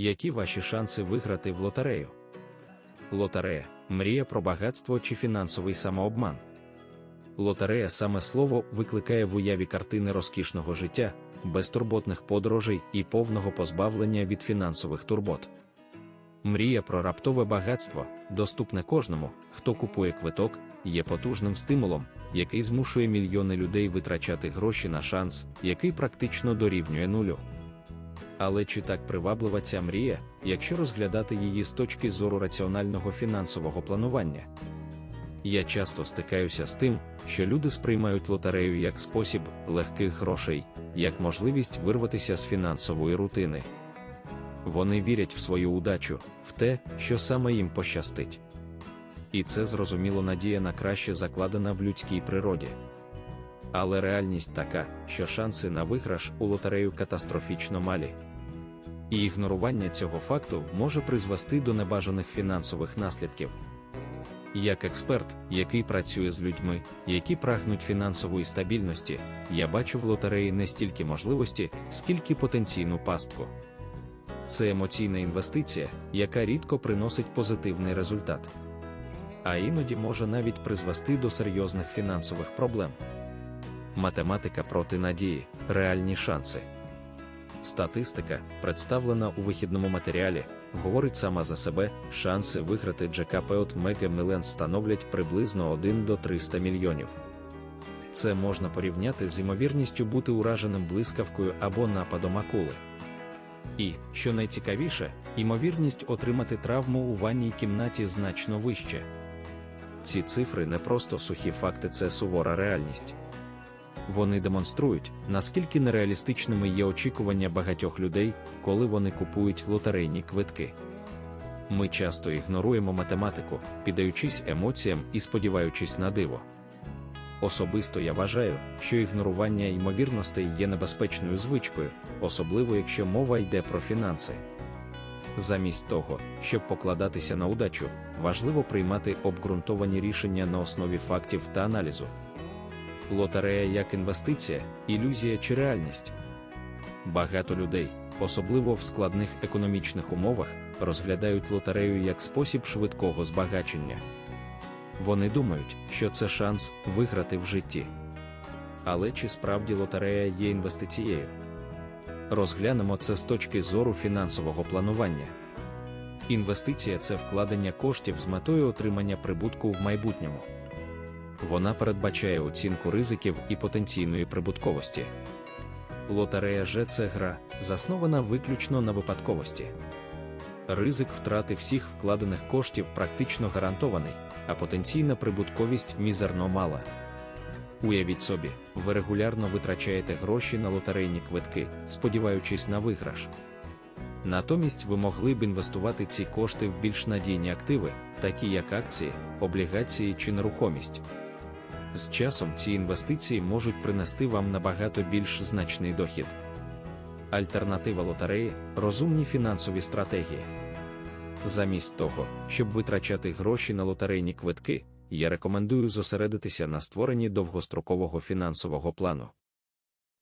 Які ваші шанси виграти в лотерею? Лотерея мрія про багатство чи фінансовий самообман. Лотерея саме слово викликає в уяві картини розкішного життя, безтурботних подорожей і повного позбавлення від фінансових турбот. Мрія про раптове багатство, доступне кожному, хто купує квиток, є потужним стимулом, який змушує мільйони людей витрачати гроші на шанс, який практично дорівнює нулю. Але чи так приваблива ця мрія, якщо розглядати її з точки зору раціонального фінансового планування? Я часто стикаюся з тим, що люди сприймають лотерею як спосіб легких грошей, як можливість вирватися з фінансової рутини. Вони вірять в свою удачу, в те, що саме їм пощастить. І це зрозуміло надія на краще закладена в людській природі. Але реальність така, що шанси на виграш у лотерею катастрофічно малі. І ігнорування цього факту може призвести до небажаних фінансових наслідків. Як експерт, який працює з людьми, які прагнуть фінансової стабільності, я бачу в лотереї не стільки можливості, скільки потенційну пастку. Це емоційна інвестиція, яка рідко приносить позитивний результат. А іноді може навіть призвести до серйозних фінансових проблем. Математика проти надії, реальні шанси. Статистика, представлена у вихідному матеріалі, говорить сама за себе, шанси виграти джекапеот Мега Мілен становлять приблизно 1 до 300 мільйонів. Це можна порівняти з ймовірністю бути ураженим блискавкою або нападом акули. І, що найцікавіше, ймовірність отримати травму у ванній кімнаті значно вища. Ці цифри не просто сухі факти, це сувора реальність. Вони демонструють, наскільки нереалістичними є очікування багатьох людей, коли вони купують лотерейні квитки. Ми часто ігноруємо математику, піддаючись емоціям і сподіваючись на диво. Особисто я вважаю, що ігнорування ймовірностей є небезпечною звичкою, особливо якщо мова йде про фінанси. Замість того, щоб покладатися на удачу, важливо приймати обґрунтовані рішення на основі фактів та аналізу. Лотерея як інвестиція, ілюзія чи реальність. Багато людей, особливо в складних економічних умовах, розглядають лотерею як спосіб швидкого збагачення. Вони думають, що це шанс виграти в житті. Але чи справді лотерея є інвестицією? Розглянемо це з точки зору фінансового планування. Інвестиція це вкладення коштів з метою отримання прибутку в майбутньому. Вона передбачає оцінку ризиків і потенційної прибутковості. Лотерея Ж це гра, заснована виключно на випадковості. Ризик втрати всіх вкладених коштів практично гарантований, а потенційна прибутковість мізерно мала. Уявіть собі, ви регулярно витрачаєте гроші на лотерейні квитки, сподіваючись на виграш. Натомість ви могли б інвестувати ці кошти в більш надійні активи, такі як акції, облігації чи нерухомість. З часом ці інвестиції можуть принести вам набагато більш значний дохід. Альтернатива лотереї розумні фінансові стратегії. Замість того, щоб витрачати гроші на лотерейні квитки, я рекомендую зосередитися на створенні довгострокового фінансового плану.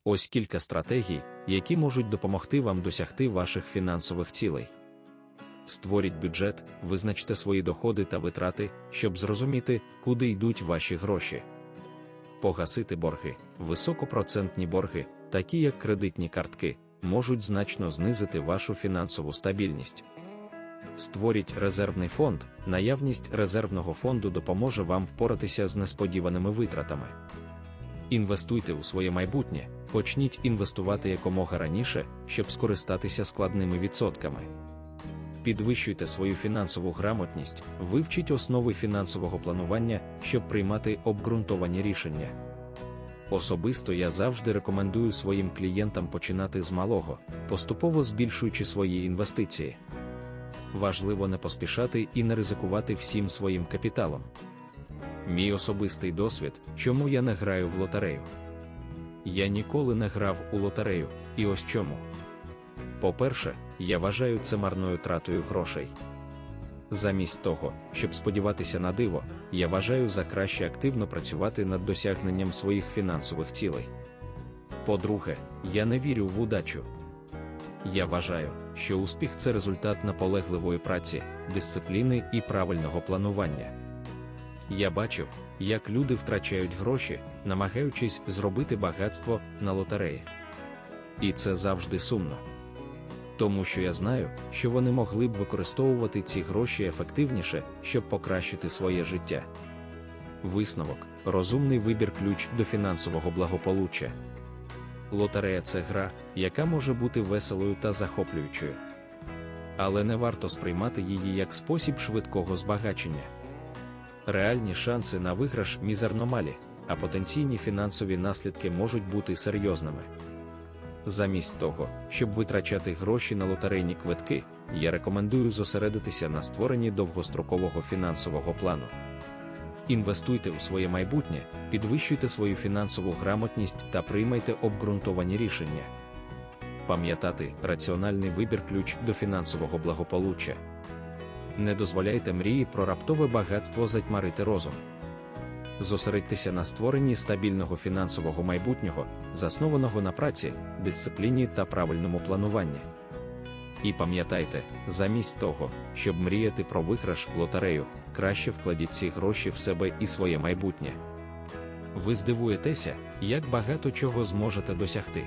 Ось кілька стратегій, які можуть допомогти вам досягти ваших фінансових цілей. Створіть бюджет, визначте свої доходи та витрати, щоб зрозуміти, куди йдуть ваші гроші. Погасити борги, високопроцентні борги, такі як кредитні картки, можуть значно знизити вашу фінансову стабільність. Створіть резервний фонд, наявність резервного фонду допоможе вам впоратися з несподіваними витратами. Інвестуйте у своє майбутнє, почніть інвестувати якомога раніше, щоб скористатися складними відсотками. Підвищуйте свою фінансову грамотність, вивчіть основи фінансового планування, щоб приймати обґрунтовані рішення. Особисто я завжди рекомендую своїм клієнтам починати з малого, поступово збільшуючи свої інвестиції. Важливо не поспішати і не ризикувати всім своїм капіталом. Мій особистий досвід, чому я не граю в лотерею. Я ніколи не грав у лотерею, і ось чому. По-перше, я вважаю це марною тратою грошей. Замість того, щоб сподіватися на диво, я вважаю за краще активно працювати над досягненням своїх фінансових цілей. По-друге, я не вірю в удачу. Я вважаю, що успіх це результат наполегливої праці, дисципліни і правильного планування. Я бачив, як люди втрачають гроші, намагаючись зробити багатство на лотереї. І це завжди сумно. Тому що я знаю, що вони могли б використовувати ці гроші ефективніше, щоб покращити своє життя. Висновок розумний вибір ключ до фінансового благополуччя. Лотерея це гра, яка може бути веселою та захоплюючою. Але не варто сприймати її як спосіб швидкого збагачення. Реальні шанси на виграш мізерно малі, а потенційні фінансові наслідки можуть бути серйозними. Замість того, щоб витрачати гроші на лотерейні квитки, я рекомендую зосередитися на створенні довгострокового фінансового плану. Інвестуйте у своє майбутнє, підвищуйте свою фінансову грамотність та приймайте обґрунтовані рішення. Пам'ятати раціональний вибір ключ до фінансового благополуччя. Не дозволяйте мрії про раптове багатство затьмарити розум. Зосередьтеся на створенні стабільного фінансового майбутнього, заснованого на праці, дисципліні та правильному плануванні. І пам'ятайте, замість того, щоб мріяти про виграш в лотерею, краще вкладіть ці гроші в себе і своє майбутнє. Ви здивуєтеся, як багато чого зможете досягти.